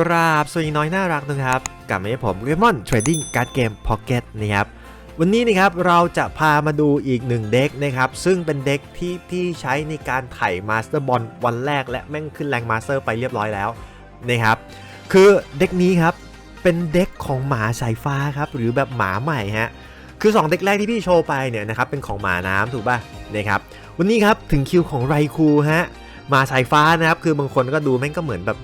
กราบสวัสดีน้อยน่ารักนะครับกลับมาให้ผมเรมอนเทรดดิ้งการ์ดเกมพ็อกเก็ตนะครับวันนี้นะครับเราจะพามาดูอีกหนึ่งเด็กนะครับซึ่งเป็นเด็กที่พี่ใช้ในการไถ่มาสเตอร์บอลวันแรกและแม่งขึ้นแรงมาสเตอร์ไปเรียบร้อยแล้วนะครับคือเด็กนี้ครับเป็นเด็กของหมาสายฟ้าครับหรือแบบหมาใหม่ฮะคือ 2 เด็กแรกที่พี่โชว์ไปเนี่ยนะครับเป็นของหมาน้ำถูกป่ะนะครับวันนี้ครับถึงคิวของไรคูฮะหมาสายฟ้านะครับคือบางคนก็ดูแม่งก็เหมือนแบบ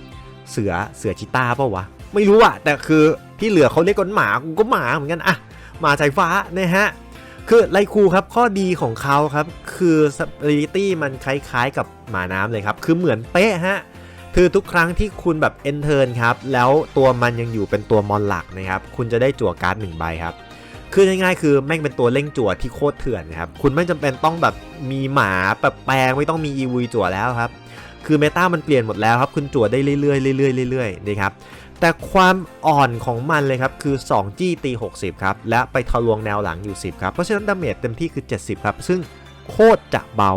เสือเสือชิต้าเปล่าวะ ไม่รู้อะแต่คือที่เหลือเขาเรียกกันหมากูก็หมาเหมือนกันอะหมาสายฟ้านะฮะคือไลคูครับข้อดีของเขาครับคือสปริตี้มันคล้ายๆกับหมาน้ำเลยครับ คือเหมือนเป๊ะฮะคือทุกครั้งที่คุณแบบเอนเทิร์นครับ แล้วตัวมันยังอยู่เป็นตัวมอนหลักนะครับ คุณจะได้จั่วการ์ดหนึ่งใบครับ คือง่ายๆคือแม่งเป็นตัวเล่งจั่วที่โคตรเถื่อนนะครับ คุณไม่จำเป็นต้องแบบมีหมาแบบแปลงไม่ต้องมีอีวีจั่วแล้วครับ คือเมตามันเปลี่ยนหมดแล้วครับ คุณจั่วได้เรื่อยๆเรื่อยๆเรื่อยๆนะครับแต่ความอ่อนของมันเลยครับ คือ 2 จี้ตี 60 ครับ และไปทะลวงแนวหลังอยู่ 10 ครับ เพราะฉะนั้นดาเมจเต็มที่คือ 70 ครับ ซึ่งโคตรจะเบา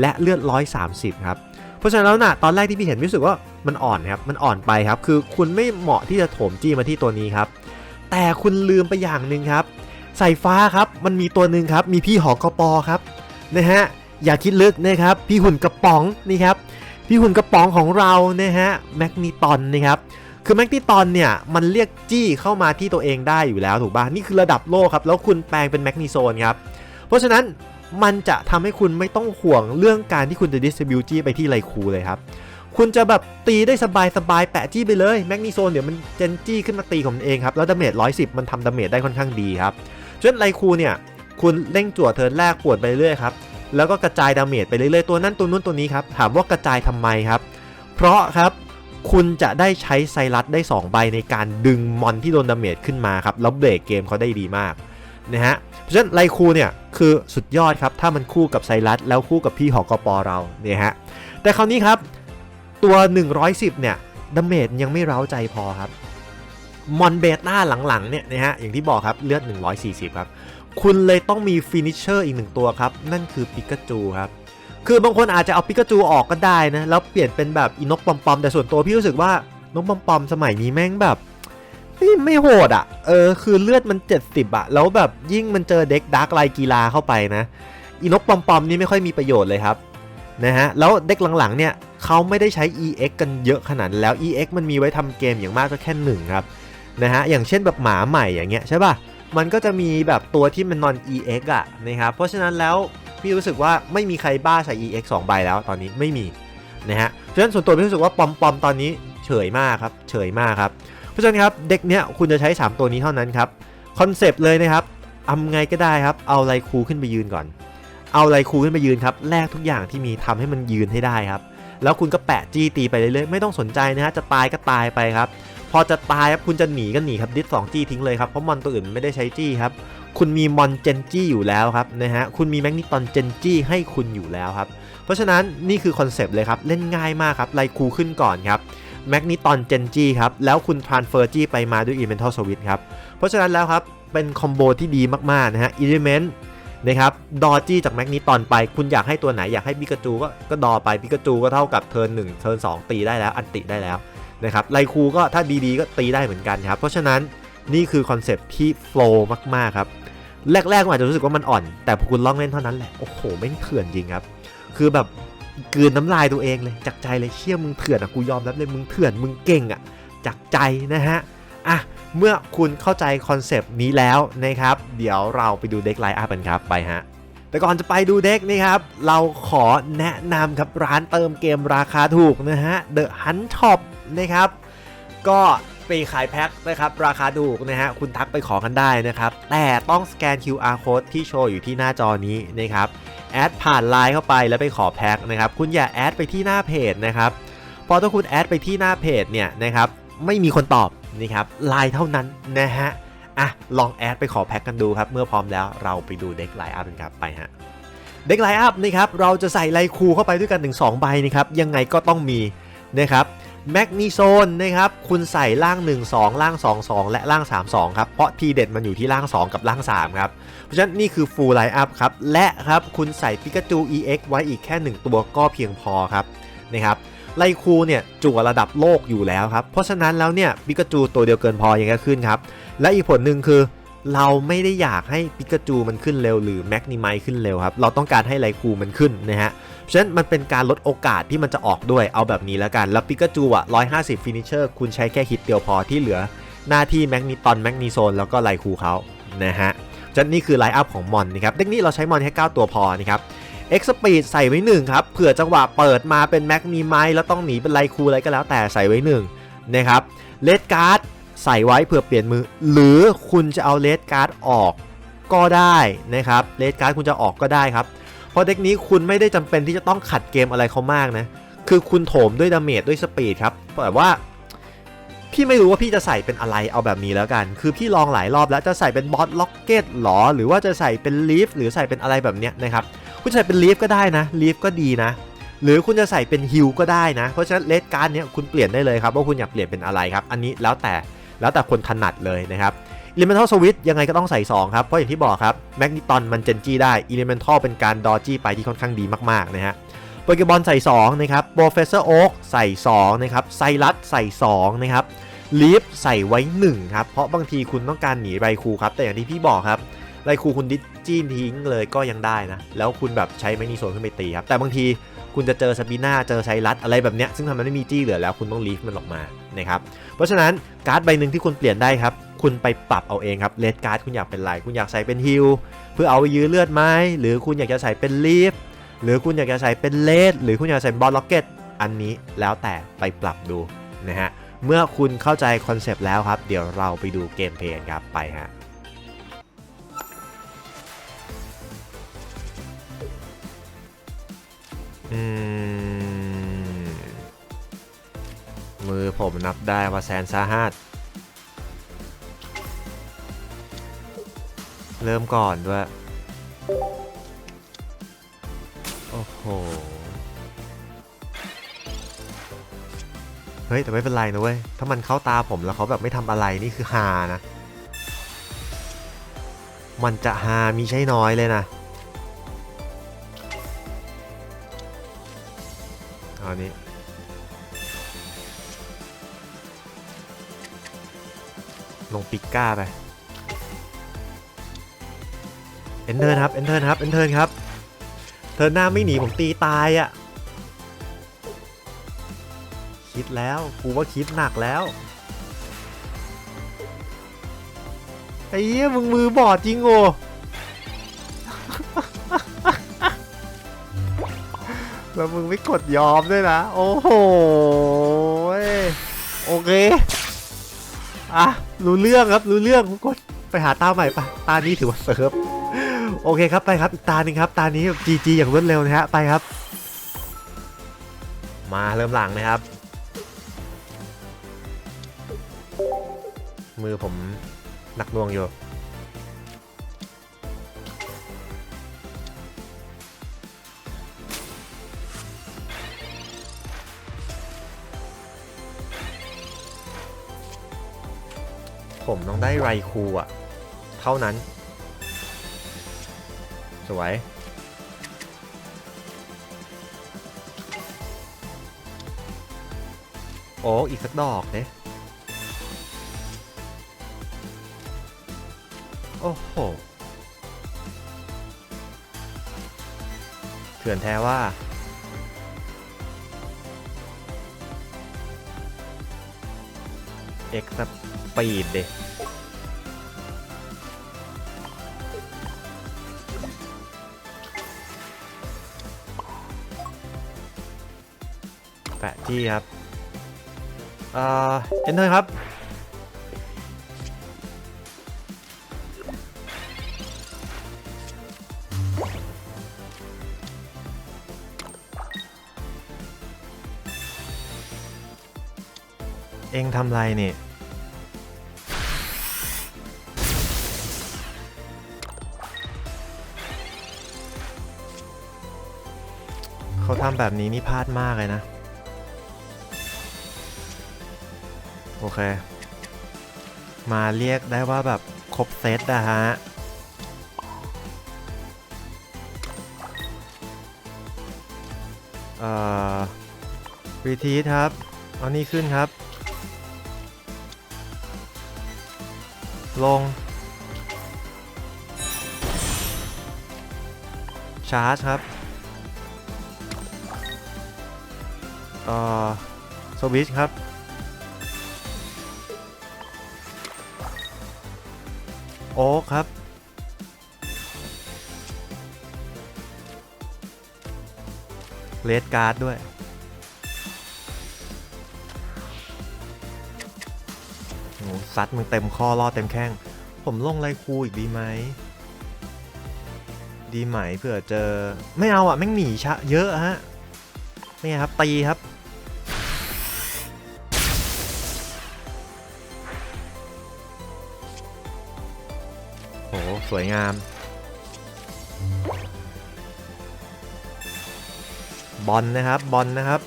และเลือด 130 ครับ เพราะฉะนั้นแล้วนะตอนแรกที่พี่เห็นรู้สึกว่ามันอ่อนครับ มันอ่อนไปครับ คือคุณไม่เหมาะที่จะโถมจี้มาที่ตัวนี้ครับ แต่คุณลืมไปอย่างหนึ่งครับสายฟ้าครับ มันมีตัวหนึ่งครับ มีพี่หอกระปอครับนะฮะอย่าคิดลึกนะครับ พี่หุ่นกระป๋องนี่ครับ พี่หุ่นกระป๋องของเรานะฮะแมกนีตอนนะครับคือแมกนีตอนเนี่ยมันเรียกจี้เข้ามาที่ตัวเองได้อยู่แล้วถูกป่ะนี่คือระดับโลกครับแล้วคุณแปลงเป็นแมกนีโซนครับเพราะฉะนั้นมันจะทำให้คุณไม่ต้องห่วงเรื่องการที่คุณจะดิส t r บิวจี้ไปที่ไรคูเลยครับคุณจะแบบตีได้สบายสบายๆแปะจี้ไปเลยแมกนีโซนเดี๋ยวมันเจนจี้ขึ้นมาตีของมันเองครับแล้วดาเมจ110 มันทำดาเมจได้ค่อนข้างดีครับฉะนั้นไรคูเนี่ยคุณเร่งจั่วเทิร์นแรกปวดไปเรื่อยครับ แล้วก็กระจายดาเมจไปเรื่อยๆตัวนั้นตัวนู้นตัวนี้ครับถามว่ากระจายทำไมครับ เพราะครับคุณจะได้ใช้ไซรัสได้ 2 ใบในการดึงมอนที่โดนดาเมจขึ้นมาครับแล้วเบรกเกมเขาได้ดีมากนะฮะเพราะฉะนั้นไลคูเนี่ยคือสุดยอดครับถ้ามันคู่กับไซรัสแล้วคู่กับพี่หอกปอเราเนี่ยฮะแต่คราวนี้ครับตัว 110 เนี่ยดาเมจยังไม่เร้าใจพอครับมอนเบต้าหลังๆเนี่ยนะฮะอย่างที่บอกครับเลือด 140 ครับ คุณเลยต้องมีฟินิชเชอร์อีกหนึ่งตัวครับ นั่นคือปิกาจูครับ คือบางคนอาจจะเอาปิกาจูออกก็ได้นะ แล้วเปลี่ยนเป็นแบบอีนกปอมปอมแต่ส่วนตัวพี่รู้สึกว่านกปอมปอมสมัยนี้แม่งแบบไม่โหดอะ่ะ เออ คือเลือดมัน 70อะ่ะแล้วแบบยิ่งมันเจอเด็กดาร์กไลกีฬาเข้าไปนะ อีนกปอมปอมนี่ไม่ค่อยมีประโยชน์เลยครับนะฮะ แล้วเด็กหลังๆเนี่ยเขาไม่ได้ใช้ EX กันเยอะขนาดแล้ว EX มันมีไว้ทำเกมอย่างมากก็แค่หนึ่งครับนะฮะ อย่างเช่นแบบหมาใหม่อย่างเงี้ยใช่ป่ะ มันก็จะมีแบบตัวที่มัน non EX อะนะครับเพราะฉะนั้นแล้วพี่รู้สึกว่าไม่มีใครบ้าใส่ EX 2 ใบแล้วตอนนี้ไม่มีนะฮะเพราะฉะนั้นส่วนตัวพี่รู้สึกว่าปอมปอมตอนนี้เฉยมากครับเฉยมากครับเพราะฉะนั้นครับเด็กเนี้ยคุณจะใช้ 3 ตัวนี้เท่านั้นครับคอนเซปต์เลยนะครับทำไงก็ได้ครับเอาไลคูขึ้นไปยืนก่อน เอาไลคูขึ้นไปยืนครับแลกทุกอย่างที่มีทำให้มันยืนให้ได้ครับแล้วคุณก็แปะจี้ตีไปเรื่อยๆไม่ต้องสนใจนะฮะจะตายก็ตายไปครับ พอจะตายครับคุณจะหนีก็หนีครับดิสสองจี้ทิ้งเลยครับเพราะมอนตัวอื่นไม่ได้ใช้จี้ครับคุณมีมอนเจนจี้อยู่แล้วครับนะฮะคุณมีแมกนิตอนเจนจี้ให้คุณอยู่แล้วครับเพราะฉะนั้นนี่คือคอนเซปต์เลยครับเล่นง่ายมากครับไลคูขึ้นก่อนครับแมกนิตอนเจนจี้ครับแล้วคุณทรานเฟอร์จี้ไปมาด้วย Elemental Switch ครับเพราะฉะนั้นแล้วครับเป็นคอมโบที่ดีมากๆนะฮะ Element นะครับดอจี้จากแมกนิตอนไป คุณอยากให้ตัวไหนอยากให้ปิกาจูก็ก็ดอไปปิกาจูก็เท่ากับเทิร์นหนึ่งเทิร์นสองตีได้แล้วอันติได้แล้ว นะครับไลคูก็ถ้าดีๆก็ตีได้เหมือนกันครับ เพราะฉะนั้นนี่คือคอนเซปต์ที่โฟล์มากๆครับ แรกๆอาจจะรู้สึกว่ามันอ่อน แต่พอคุณล่องเล่นเท่านั้นแหละ โอ้โหแม่งเถื่อนจริงครับ คือแบบกลืนน้ำลายตัวเองเลยจากใจเลยเชี่ยมึงเถื่อนอะกูยอมรับเลยมึงเถื่อนมึงเก่งอะจากใจนะฮะอะเมื่อคุณเข้าใจคอนเซปต์นี้แล้วนะครับ เดี๋ยวเราไปดูเด็กไลน์อัพกันครับไปฮะแต่ก่อนจะไปดูเด็กนี่ครับ เราขอแนะนำครับร้านเติมเกมราคาถูกนะฮะ The Hunt Shop นะครับ ก็ไปขายแพ็คนะครับ ราคาถูกนะฮะคุณทักไปขอกันได้นะครับ แต่ต้องสแกน QR code ที่โชว์อยู่ที่หน้าจอนี้นะครับแอดผ่านไลน์เข้าไปแล้วไปขอแพ็คนะครับ คุณอย่าแอดไปที่หน้าเพจนะครับพอถ้าคุณแอดไปที่หน้าเพจเนี่ยนะครับไม่มีคนตอบนะครับไลน์เท่านั้นนะฮะอะลองแอดไปขอแพ็คกันดูครับ เมื่อพร้อมแล้วเราไปดูเด็กไลน์อัพกันครับไปฮะเด็กไลน์อัพนะครับเราจะใส่ไลคูเข้าไปด้วยกันถึง2ใบนะครับยังไงก็ต้องมีนะครับ แมกนีโซนนะครับคุณใส่ล่าง 1 2 ล่าง 2 2 และล่าง 3 2 ครับ เพราะทีเด็ดมันอยู่ที่ล่าง 2 กับล่าง 3 ครับ เพราะฉะนั้นนี่คือ full line up ครับ และครับคุณใส่ปิกาจู EX ไว้อีกแค่ 1 ตัวก็เพียงพอครับนะครับไลคูเนี่ยจั่วระดับโลกอยู่แล้วครับ เพราะฉะนั้นแล้วเนี่ยปิกาจูตัวเดียวเกินพอยังไงขึ้นครับ และอีกผลหนึ่งคือ เราไม่ได้อยากให้ปิกาจูมันขึ้นเร็วหรือแมกนิไมขึ้นเร็วครับ เราต้องการให้ไลคูมันขึ้นนะฮะเพราะฉะนั้นมันเป็นการลดโอกาสที่มันจะออกด้วยเอาแบบนี้แล้วกัน แล้วปิกาจูอะ150ฟินิชเชอร์คุณใช้แค่ฮิตเดียวพอที่เหลือหน้าที่แมกนิตอนแมกนิโซนแล้วก็ไลคูเขานะฮะฉะนั้นนี่คือไลน์อัพของมอนนะครับเด็กนี้เราใช้มอนแค่ 9 ตัวพอนะครับ X Speed ใส่ไว้หนึ่งครับเผื่อจังหวะเปิดมาเป็นแม็กมีไมแล้วต้องหนีเป็นไลคูอะไรก็แล้วแต่ใส่ไว้หนึ่งนะครับเลดการ์ด ใส่ไว้เผื่อเปลี่ยนมือ หรือคุณจะเอาเลดการ์ดออกก็ได้นะครับเลดการ์ดคุณจะออกก็ได้ครับ เพราะเด็กนี้คุณไม่ได้จำเป็นที่จะต้องขัดเกมอะไรเขามากนะ คือคุณโถมด้วยดาเมจด้วยสปีดครับแต่ว่าพี่ไม่รู้ว่าพี่จะใส่เป็นอะไรเอาแบบนี้แล้วกัน คือพี่ลองหลายรอบแล้วจะใส่เป็นบอสล็อกเก็ตหรอ หรือว่าจะใส่เป็นลีฟหรือใส่เป็นอะไรแบบเนี้ยนะครับคุณใส่เป็นลีฟก็ได้นะลีฟก็ดีนะ หรือคุณจะใส่เป็นฮิลก็ได้นะ เพราะฉะนั้นเลดการ์ดเนี้ยคุณเปลี่ยนได้เลยครับว่าคุณอยากเปลี่ยนเป็นอะไรครับ อันนี้แล้วแต่ แล้วแต่คนถนัดเลยนะครับ Elemental Switch ยังไงก็ต้องใส่ 2 ครับ เพราะอย่างที่บอกครับแมกนิตอนมันเจนจี้ได้ Elemental เป็นการดอจี้ไปที่ค่อนข้างดีมากๆนะฮะโปเกบอลใส่ 2 นะครับ Professor Oak ใส่ 2 นะครับไซรัสใส่ 2 นะครับลีฟใส่ไว้ 1 ครับ เพราะบางทีคุณต้องการหนีไรคูครับ แต่อย่างที่พี่บอกครับไรคูคุณดิจี้ทิ้งเลยก็ยังได้นะ แล้วคุณแบบใช้แมกนีโซนขึ้นไปตีครับ แต่บางทีคุณจะเจอสปิน่าเจอไซรัสอะไรแบบเนี้ยซึ่งทำมันไม่มีจี้เหลือแล้วคุณต้องลีฟมันออกมา นะครับ เพราะฉะนั้นการ์ดใบหนึ่งที่คุณเปลี่ยนได้ครับ คุณไปปรับเอาเองครับเลดการ์ดคุณอยากเป็นไรคุณอยากใส่เป็นฮิลเพื่อเอาไปยื้อเลือดไหมหรือคุณอยากจะใส่เป็นลีฟหรือคุณอยากจะใส่เป็นเลดหรือคุณอยากใส่บอลล็อกเก็ตอันนี้แล้วแต่ไปปรับดูนะฮะเมื่อคุณเข้าใจคอนเซปต์แล้วครับ เดี๋ยวเราไปดูเกมเพลย์ครับไปฮะอืม มือผมนับได้ว่าแสนสาหัส เริ่มก่อนด้วย โอ้โห เฮ้ย แต่ไม่เป็นไรนะเว้ย ถ้ามันเข้าตาผมแล้วเขาแบบไม่ทำอะไรนี่คือฮานะ มันจะฮามีใช่น้อยเลยนะเอาอัน ลงปิกก้าไปเอนเทอร์ครับเอนเทอร์ครับเอนเทอร์ครับเธอหน้าไม่หนีผมตีตายอะ่ะ คิดแล้วกูว่าคิดหนักแล้วไอ้เหี้ยมึงมือบอดจริงโอแล้วมึงไม่กดยอมด้วยนะ โอ้โหยโอเค อะรู้เรื่องครับรู้เรื่องผมกดไปหาตาใหม่ปะตานี้ถือว่าเซิร์ฟโอเคครับไปครับอีกตาหนึ่งครับ ตานี้แบบ GG อย่างรวดเร็วนะฮะไปครับ มาเริ่มหลังนะครับ มือผมหนักน่วงอยู่ ผมต้องได้ไรคูอะเท่านั้น สวย โอ้ อีกสักดอกเนี่ยโอ้โหเถื่อนแท้ว่าเอ็กซ์ ปีดเดแปะที่ครับ เอ่อเอนเตอร์ครับ เองทำไรเนี่เขา ทำแบบนี้นี่พลาดมากเลยนะ โอเค มาเรียกได้ว่าแบบครบเซตนะฮะเอ่อรีทีครับ เอานี่ขึ้นครับ ลง ชาร์จครับ เอ่อสวิชครับ โอ๊คครับ เลดการ์ดด้วย โอ้ซัดมึงเต็มข้อล่อเต็มแข้ง ผมลงไรคูอีกดีไหม ดีไหมเผื่อเจอ ไม่เอาอะ แม่งหนีชะเยอะฮะ นี่ครับ ตีครับ สวยงาม บอลนะครับ บอลนะครับ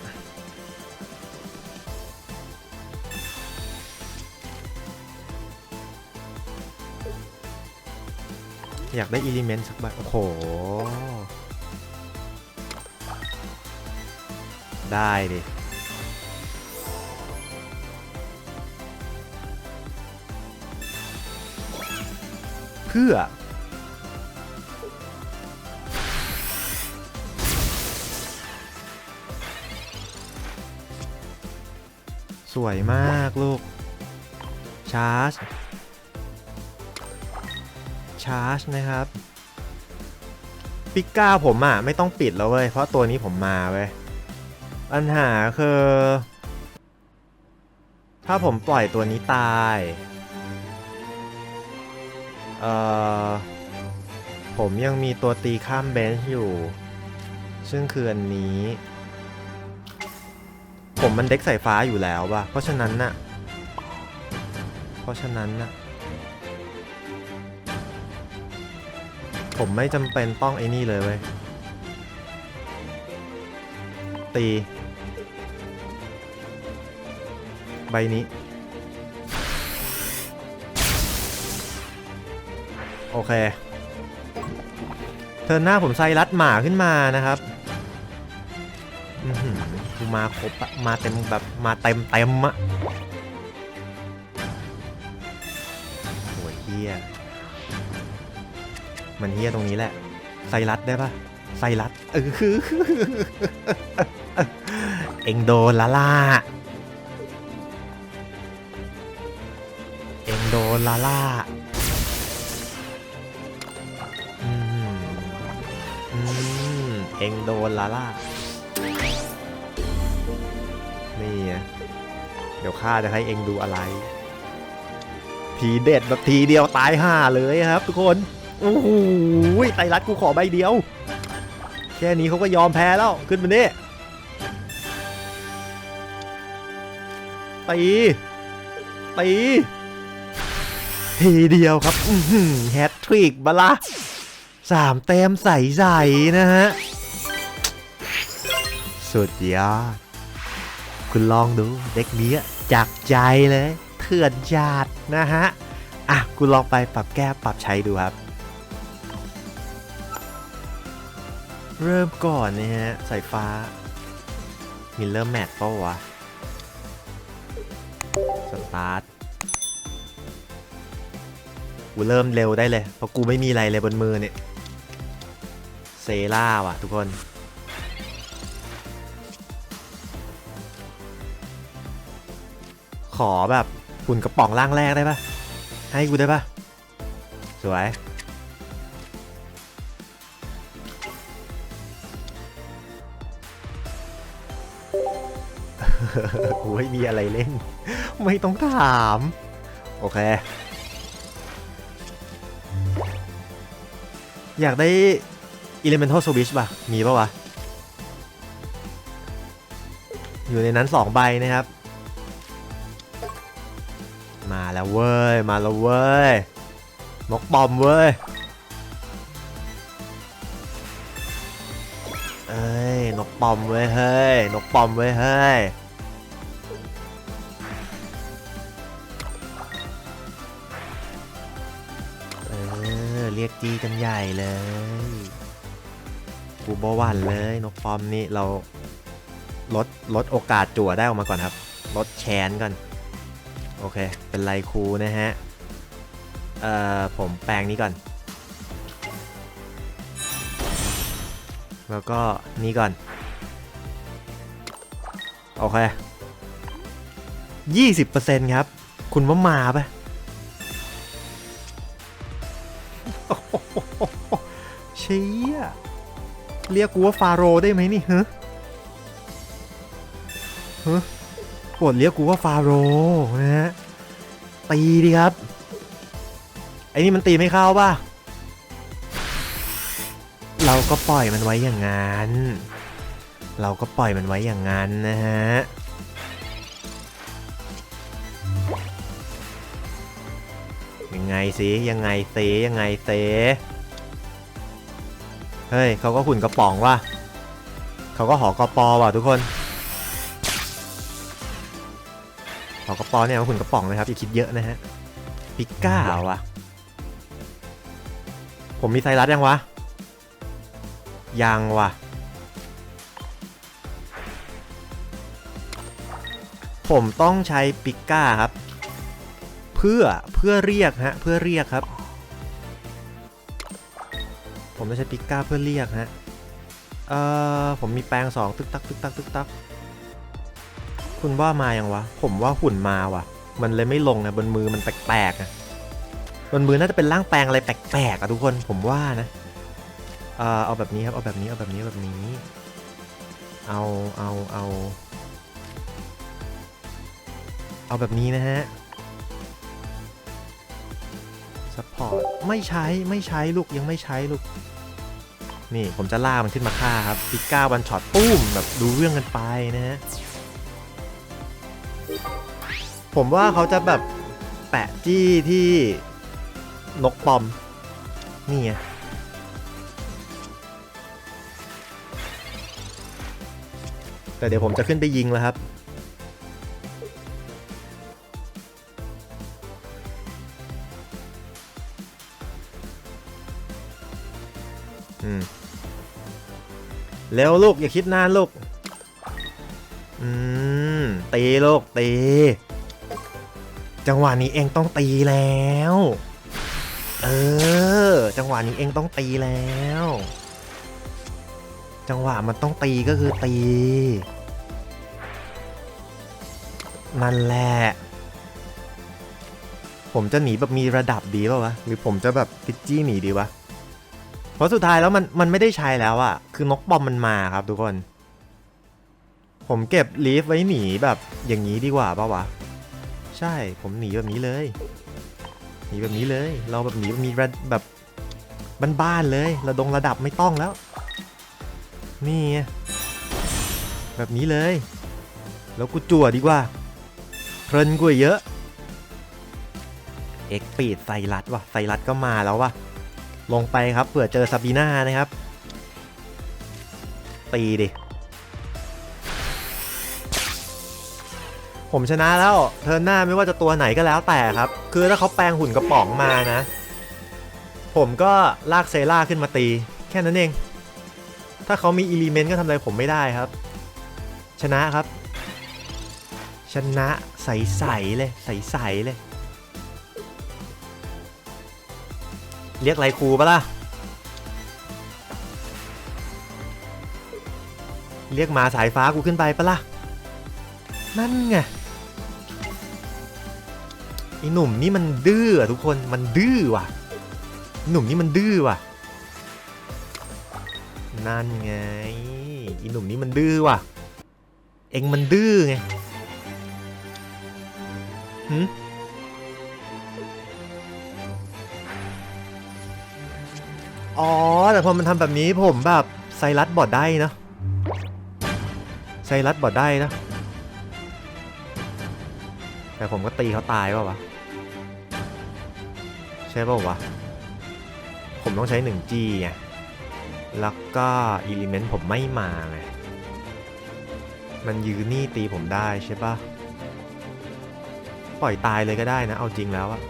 อยากได้อิเลเมนต์สักใบโอ้โห ได้ดิ พื่อ สวยมากลูก ชาร์จ ชาร์จนะครับ ปิก้าผมอะ ไม่ต้องปิดแล้วเว้ย เพราะตัวนี้ผมมาเว้ย ปัญหาคือ ถ้าผมปล่อยตัวนี้ตาย เอ่อผมยังมีตัวตีข้ามเบนช์อยู่ ซึ่งคืออันนี้ ผมมันเด็กสายฟ้าอยู่แล้วว่ะ เพราะฉะนั้นน่ะ เพราะฉะนั้นน่ะ ผมไม่จำเป็นต้องไอ้นี่เลยเว้ย ตี ใบนี้ โอเคเทินหน้าผมไซรัดหมาขึ้นมานะครับอือหือกูมาครบอะมาเต็มแบบมาเต็มเต็มอะโหยเฮียมันเฮียตรงนี้แหละ ไซรัดได้ปะไซรัดเออเอ็งโดนละล่าเอ็งโดนละล่า เองโดนละล่า นี่ไงเดี๋ยวข้าจะให้เองดูอะไร ทีเด็ดแบบทีเดียวตายห่าเลยครับ ทุกคนโอ้โหไตรัดกูขอใบเดียว แค่นี้เขาก็ยอมแพ้แล้ว ขึ้นมาเนี่ยตีตีทีเดียวครับแฮตทริกบละสามเต็มใสๆนะฮะ สุดยอด คุณลองดูเด็กนี้จากใจเลย เถื่อนจาดนะฮะ อะ คุณลองไปปรับแก้ปรับใช้ดูครับ เริ่มก่อนนะฮะสายฟ้า มิลเลอร์แมทเป่าวะ สตาร์ทกูเริ่มเร็วได้เลย เพราะกูไม่มีอะไรเลยบนมือเนี่ย เซล่าว่ะทุกคน ขอแบบหุ่นกระป๋องร่างแรกได้ปะให้กูได้ปะสวยกูไม่มีอะไรเล่น ไม่ต้องถาม โอเค อยากได้ Elemental Switch ป่ะ มีป่ะวะ อยู่ในนั้น2ใบนะครับ แล้วเว้ย มาแล้วเว้ยนกปอมเว้ย เอ้ย นกปอมเว้ยเฮ้ย นกปอมเว้ยเฮ้ย เออ เรียกจีกันใหญ่เลย กูบหวันเลยนกปอมนี่เราลดลดโอกาสจั่วได้ออกมาก่อนครับ ลดแชนก่อน โอเค เป็นไลคูนะฮะ เอ่อ ผมแปลงนี้ก่อน แล้วก็นี่ก่อน โอเคยี่สิบเปอร์เซ็นต์ครับ คุณว่ามาปะเชี่ยเรียกกูว่าฟาโรได้ไหมนี่ฮะฮะ โปรดเรียกกูว่าฟาโรห์นะฮะตีดิครับไอ้นี่มันตีไม่เข้าป่ะเราก็ปล่อยมันไว้อย่างนั้น เราก็ปล่อยมันไว้อย่างนั้นนะฮะยังไงสิยังไงเซยังไงเซเฮ้ยเขาก็หุ่นกระป๋องว่ะเขาก็หอกระปอว่ะทุกคน หอกระป๋องเนี่ยหุ่นกระป๋องนะครับอย่าคิดเยอะนะฮะปิก้าว่ะผมมีไซรัสยังวะ ยังวะผมต้องใช้ปิก้าครับ เพื่อเพื่อเรียกฮะเพื่อเรียกครับ ผมต้องใช้ปิก้าเพื่อเรียกฮะเอ่อผมมีแปลงสองตึกตักตึกตักตึกตัก คุณว่ามายังวะ ผมว่าหุ่นมาว่ะ มันเลยไม่ลงนะบนมือมันแปลกๆนะบนมือน่าจะเป็นร่างแปลงอะไรแปลกๆอะทุกคนผมว่านะเอ่อเอาแบบนี้ครับเอาแบบนี้เอาแบบนี้แบบนี้ เอาเอาเอา เอาแบบนี้นะฮะซัพพอร์ตไม่ใช้ไม่ใช้ลูกยังไม่ใช้ลูกนี่ผมจะล่ามันขึ้นมาฆ่าครับปิก้าวันช็อตปุ้มแบบดูเรื่องกันไปนะฮะ ผมว่าเขาจะแบบแปะจี้ที่นกปอม นี่ไงแต่เดี๋ยวผมจะขึ้นไปยิงแล้วครับ อืมเร็วลูกอย่าคิดนานลูก อืมตีลูกตี จังหวะนี้เองต้องตีแล้ว เออ จังหวะนี้เองต้องตีแล้ว จังหวะมันต้องตีก็คือตี นั่นแหละ ผมจะหนีแบบมีระดับดีป่าวะ หรือผมจะแบบพิจจี้หนีดีวะ เพราะสุดท้ายแล้วมันมันไม่ได้ใช้แล้วอะคือนกบอมมันมาครับทุกคน ผมเก็บลีฟไว้หนีแบบอย่างนี้ดีกว่าป่าวะ ใช่ผมหนีแบบนี้เลยหนีแบบนี้เลย เราแบบหนีมีระแบบบ้านๆเลยระดงระดับไม่ต้องแล้ว นี่แบบนี้เลย แล้วกูจั่วดีกว่าเพลินกว่าเยอะเอ็กปีดไซรัสว่ะไซรัสก็มาแล้วว่ะลงไปครับเผื่อเจอซาบีน่านะครับ ตีดิ ผมชนะแล้ว เทิร์นหน้าไม่ว่าจะตัวไหนก็แล้วแต่ครับ คือถ้าเขาแปลงหุ่นกระป๋องมานะ ผมก็ลากเซล่าขึ้นมาตี แค่นั้นเอง ถ้าเขามีอิเลเมนต์ก็ทำอะไรผมไม่ได้ครับ ชนะครับ ชนะใสๆเลยใสๆเลย เรียกไรครูปะล่ะ เรียกหมาสายฟ้ากูขึ้นไปปะล่ะ นั่นไงไอหนุ่มนี่มันดื้อทุกคนมันดื้อว่ะ หนุ่มนี่มันดื้อว่ะ นั่นไงไอหนุ่มนี่มันดื้อว่ะ เอ็งมันดื้อไงหืมอ๋อ แต่พอมันทำแบบนี้ผมแบบไซรัสบอดได้นะไซรัสบอดได้นะ แต่ผมก็ตีเขาตายป่าวะใช่ป่าวะ ผมต้องใช้ 1G ไงแล้วก็อิเลเมนต์ผมไม่มาไงมันยืนนี่ตีผมได้ใช่ปะปล่อยตายเลยก็ได้นะ เอาจริงแล้วอะ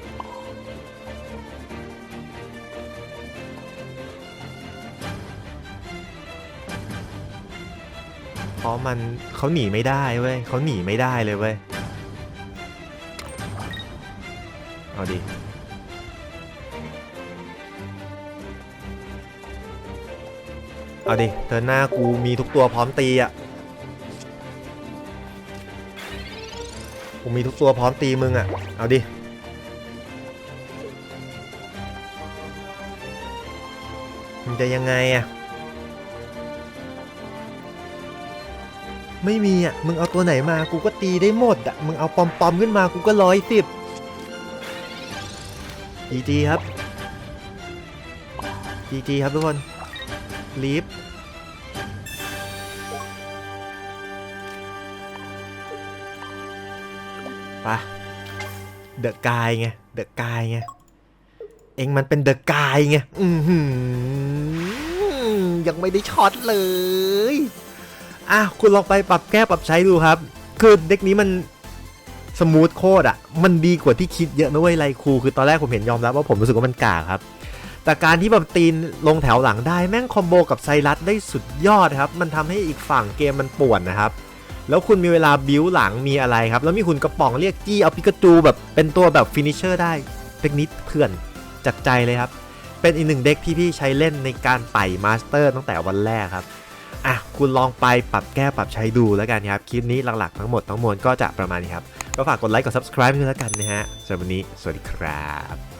เพราะมันเขาหนีไม่ได้เว้ยเขาหนีไม่ได้เลยเว้ย เอาดิเอาดิเธอหน้ากูมีทุกตัวพร้อมตีอะ กูมีทุกตัวพร้อมตีมึงอะ เอาดิมันจะยังไงอะ ไม่มีอะ มึงเอาตัวไหนมา กูก็ตีได้หมดอะ มึงเอาปอมปอมๆขึ้นมา กูก็ร้อยสิบ จีจีครับจีจีครับทุกคนลีฟไปเดอะกายไงเดอะกายไงเองมันเป็นเดอะกายไงอือหือยังไม่ได้ช็อตเลยอะคุณลองไปปรับแก้ปรับใช้ดูครับ คือเด็กนี้มัน สมูทโคตรอะ มันดีกว่าที่คิดเยอะนะเว้ยไลคูคือตอนแรกผมเห็นยอมรับว่าผมรู้สึกว่ามันกากครับ แต่การที่แบบตีนลงแถวหลังได้แม่งคอมโบกับไซรัสได้สุดยอดครับ มันทำให้อีกฝั่งเกมมันป่วนนะครับ แล้วคุณมีเวลาบิวหลังมีอะไรครับ แล้วมีคุณกระป๋องเรียกจี้เอาปิกาจูแบบเป็นตัวแบบฟินิชเชอร์ได้เทคนิคเพื่อนจัดใจเลยครับ เป็นอีกหนึ่งเด็กที่พี่ใช้เล่นในการไต่มาสเตอร์ตั้งแต่วันแรกครับอะคุณลองไปปรับแก้ปรับใช้ดูแล้วกันครับ คลิปนี้หลักๆทั้งหมดทั้งมวลก็จะประมาณนี้ครับ ก็ฝากกดไลค์กด subscribe ด้วยแล้วกันนะฮะสำหรับวันนี้ สวัสดีครับ